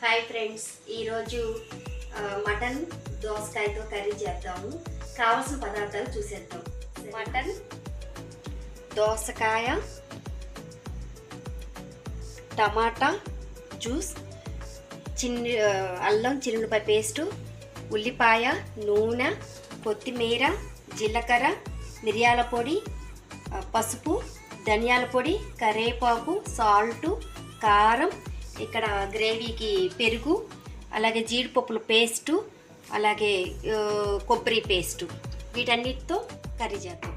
Hi friends ఈరోజు mutton దోసకాయతో curry చేద్దాము. కావాల్సిన పదార్థాలు చూసేద్దాం. మటన్. దోసకాయ టమాటా జ్యూస్ చిన్ని అల్లం చిన్నులపాయ పేస్టు ఉల్లిపాయ నూనె కొత్తిమీర జీలకర్ర మిరియాల పొడి పసుపు ధనియాల పొడి కరివేపాకు సాల్టు కారం ఇక్కడ గ్రేవీకి పెరుగు అలాగే జీడిపప్పుల పేస్టు అలాగే కొబ్బరి పేస్టు. వీటన్నిటితో కర్రీ చేద్దాం.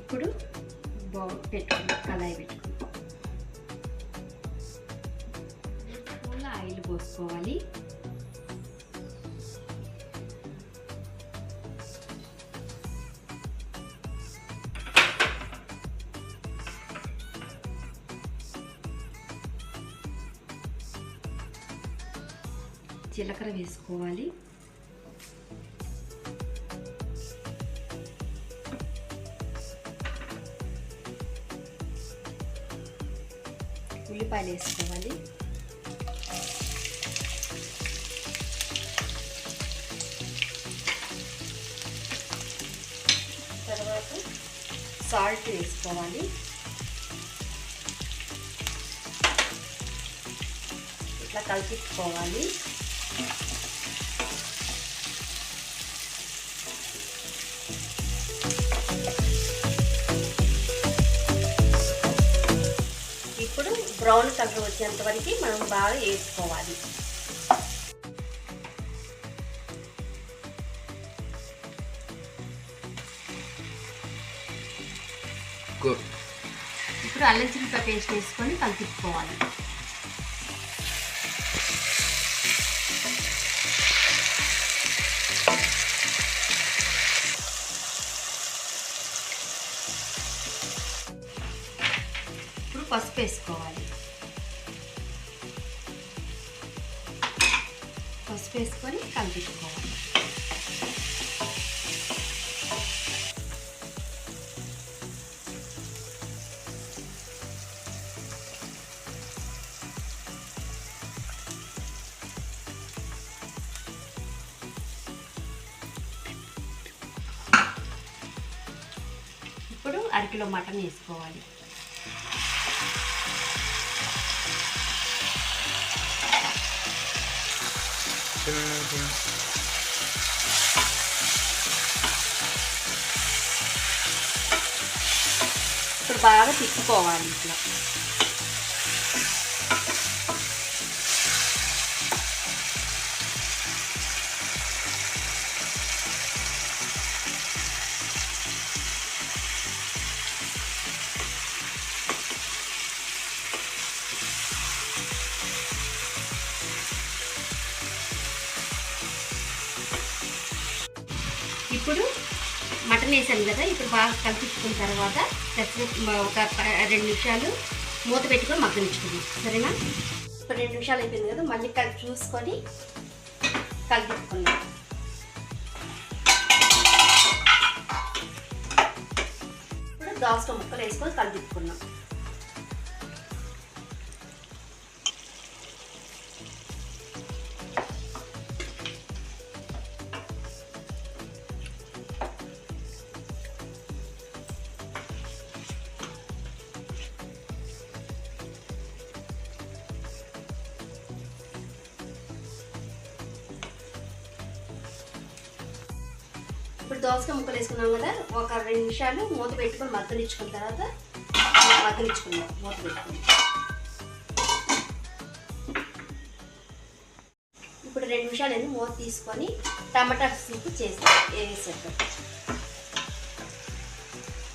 ఇప్పుడు బాగు పెట్టుకుందాం కళాయి పెట్టుకుందాం. ఆయిల్ పోసుకోవాలి. జీలకర్ర వేసుకోవాలి. ఉల్లిపాయలు వేసుకోవాలి. తర్వాత సాల్ట్ వేసుకోవాలి. ఇట్లా కలిపించుకోవాలి బ్రౌన్ కలర్ వచ్చేంత వరకు మనం బాగా వేసుకోవాలి. ఇప్పుడు అల్లం చిల్లిపాయ పేస్ట్ వేసుకొని కలిపించుకోవాలి ఇప్పుడు పసుపు వేసుకోవాలి. పసుపు వేసుకొని కలిపించుకోవాలి ఇప్పుడు అరకిలో మటన్ వేసుకోవాలి. ఇప్పుడు బాగా తిప్పుకోవాలి ఇట్లా. ఇప్పుడు మటన్ వేసాను కదా ఇప్పుడు బాగా కలిపించుకున్న తర్వాత ఒక ప- రెండు నిమిషాలు మూత పెట్టుకొని మగ్గనిచ్చుకుందాం. సరేనా? ఇప్పుడు రెండు నిమిషాలు అయిపోయింది కదా మళ్ళీ కలిపి చూసుకొని కలిపించుకుందాం ఇప్పుడు దోసకాయ ముక్కలు వేసుకొని కలిపించుకున్నాం ఇప్పుడు దోసకాయ ముక్కలు వేసుకున్నాం కదా ఒక రెండు నిమిషాలు మూత పెట్టుకొని మగ్గనిచ్చుకున్న తర్వాత మగ్గనిచ్చుకుందాం మూత పెట్టుకుని. ఇప్పుడు రెండు నిమిషాలు అయింది మూత తీసుకొని టమాటా సూప్ చేసి వేసేద్దాం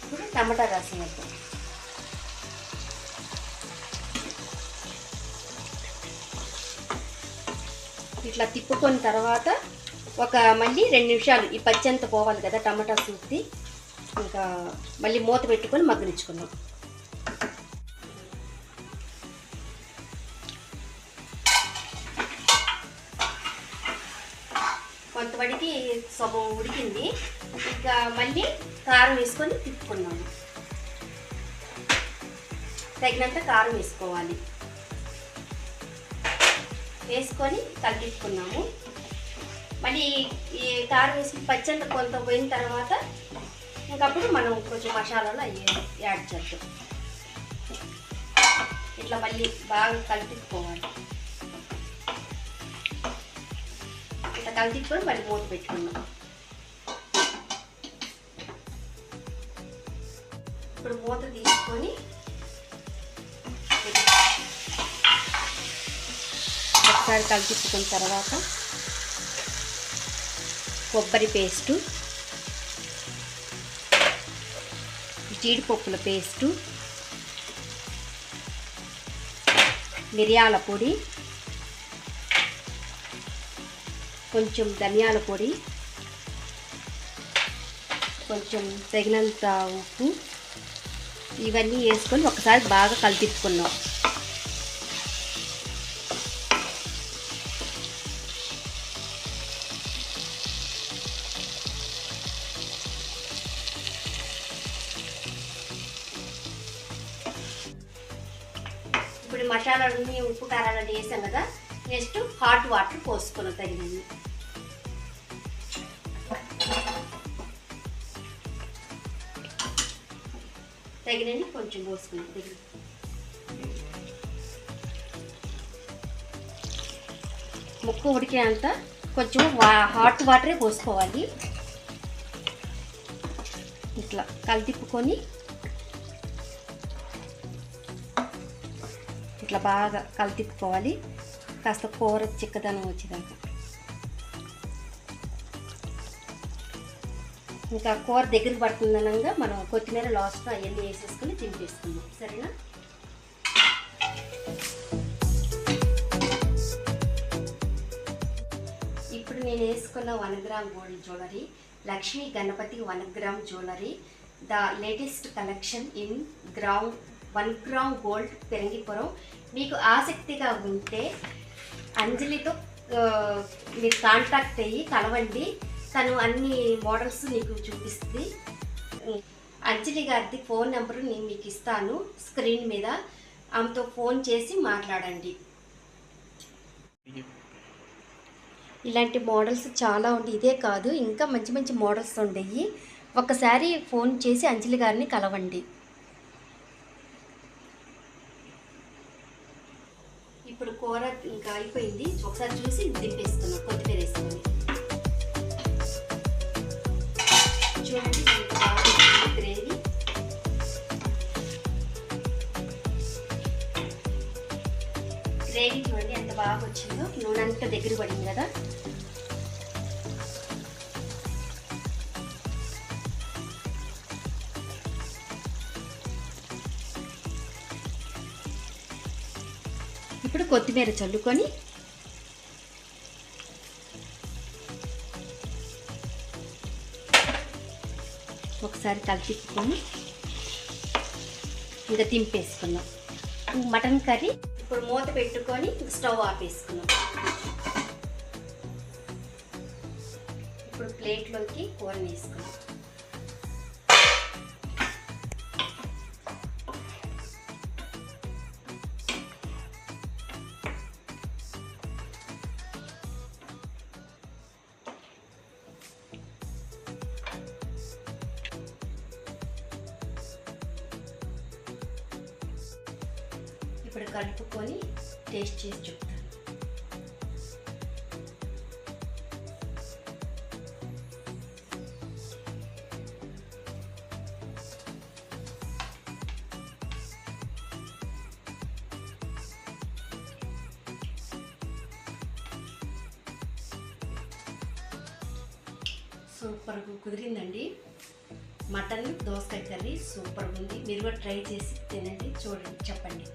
ఇప్పుడు టమాటా రసం వేద్దాం. ఇట్లా తిప్పుకొని తర్వాత ఒక మళ్ళీ రెండు నిమిషాలు. ఈ పచ్చంత పోవాలి కదా టమాటా సూప్ది. ఇంకా మళ్ళీ మూత పెట్టుకొని మగ్గనిచ్చుకుందాం. కొంతవడికి సగం ఉడికింది. ఇంకా మళ్ళీ కారం వేసుకొని తిప్పుకున్నాము తగినంత కారం వేసుకోవాలి. వేసుకొని తగ్గించుకున్నాము మళ్ళీ ఈ కారం వేసి పచ్చడి కొంత పోయిన తర్వాత ఇంకప్పుడు మనం కొంచెం మసాలాలు అవి యాడ్ చేద్దాం. ఇట్లా మళ్ళీ బాగా కలిపించుకోవాలి ఇట్లా కలిపించుకొని మళ్ళీ మూత పెట్టుకున్నాం ఇప్పుడు మూత తీసుకొని ఒకసారి కలిపించుకున్న తర్వాత కొబ్బరి పేస్టు జీడిపప్పుల పేస్టు మిరియాల పొడి కొంచెం ధనియాల పొడి కొంచెం తగినంత ఉప్పు ఇవన్నీ వేసుకొని ఒకసారి బాగా కలిపించుకున్నాం ఇప్పుడు మసాలాలన్నీ ఉప్పు కారాలన్నీ వేసాం కదా నెక్స్ట్ హాట్ వాటర్ పోసుకొని తగినవి తగినన్ని కొంచెం పోసుకున్నాం. తగిన ముక్క ఉడికినంత కొంచెం వా- హాట్ వాటరే పోసుకోవాలి. ఇట్లా కలితిప్పుకొని ఇట్లా బాగా కలితిప్పుకోవాలి. కాస్త కూర చిక్కదనం వచ్చేదాకా ఇంకా కూర దగ్గరికి పడుతుందనంగా మనం కొత్తిమీర లాస్ట్లో అవన్నీ వేసేసుకొని తింపేసుకుందాం సరేనా? ఇప్పుడు నేను వేసుకున్న one gram gold jewellery Lakshmi Ganapathi one gram jewellery the latest collection in gram one gram gold Perangipuram మీకు ఆసక్తిగా ఉంటే అంజలితో మీరు కాంటాక్ట్ అయ్యి కలవండి. తను అన్ని మోడల్స్ మీకు చూపిస్తుంది. అంజలి గారిది ఫోన్ నెంబరు నేను మీకు ఇస్తాను స్క్రీన్ మీద. ఆమెతో ఫోన్ చేసి మాట్లాడండి. ఇలాంటి మోడల్స్ చాలా ఉండి ఇదే కాదు ఇంకా మంచి మంచి మోడల్స్ ఉండేవి ఒకసారి ఫోన్ చేసి అంజలి గారిని కలవండి ఇప్పుడు కూర ఇంకా అయిపోయింది. ఒకసారి చూసి దింపేసుకున్నాం కొత్తిమీర వేసుకుని. చూడండి బాగా గ్రేవీ. గ్రేవీ చూడండి ఎంత బాగా వచ్చిందో. నూనె అంతా దగ్గర పడింది కదా. కొత్తిమీర చల్లుకొని ఒకసారి తగ్గించుకొని ఇంకా తింపేసుకున్నాం మటన్ కర్రీ ఇప్పుడు మూత పెట్టుకొని స్టవ్ ఆపేసుకున్నాం ఇప్పుడు ప్లేట్లోకి కూర వేసుకున్నాం ఇప్పుడు కలుపుకొని టేస్ట్ చేసి చెప్తాను సూపర్గా కుదిరిందండి మటన్ దోసకాయ కర్రీ సూపర్గా ఉంది. మీరు కూడా ట్రై చేసి తినండి చూడండి చెప్పండి.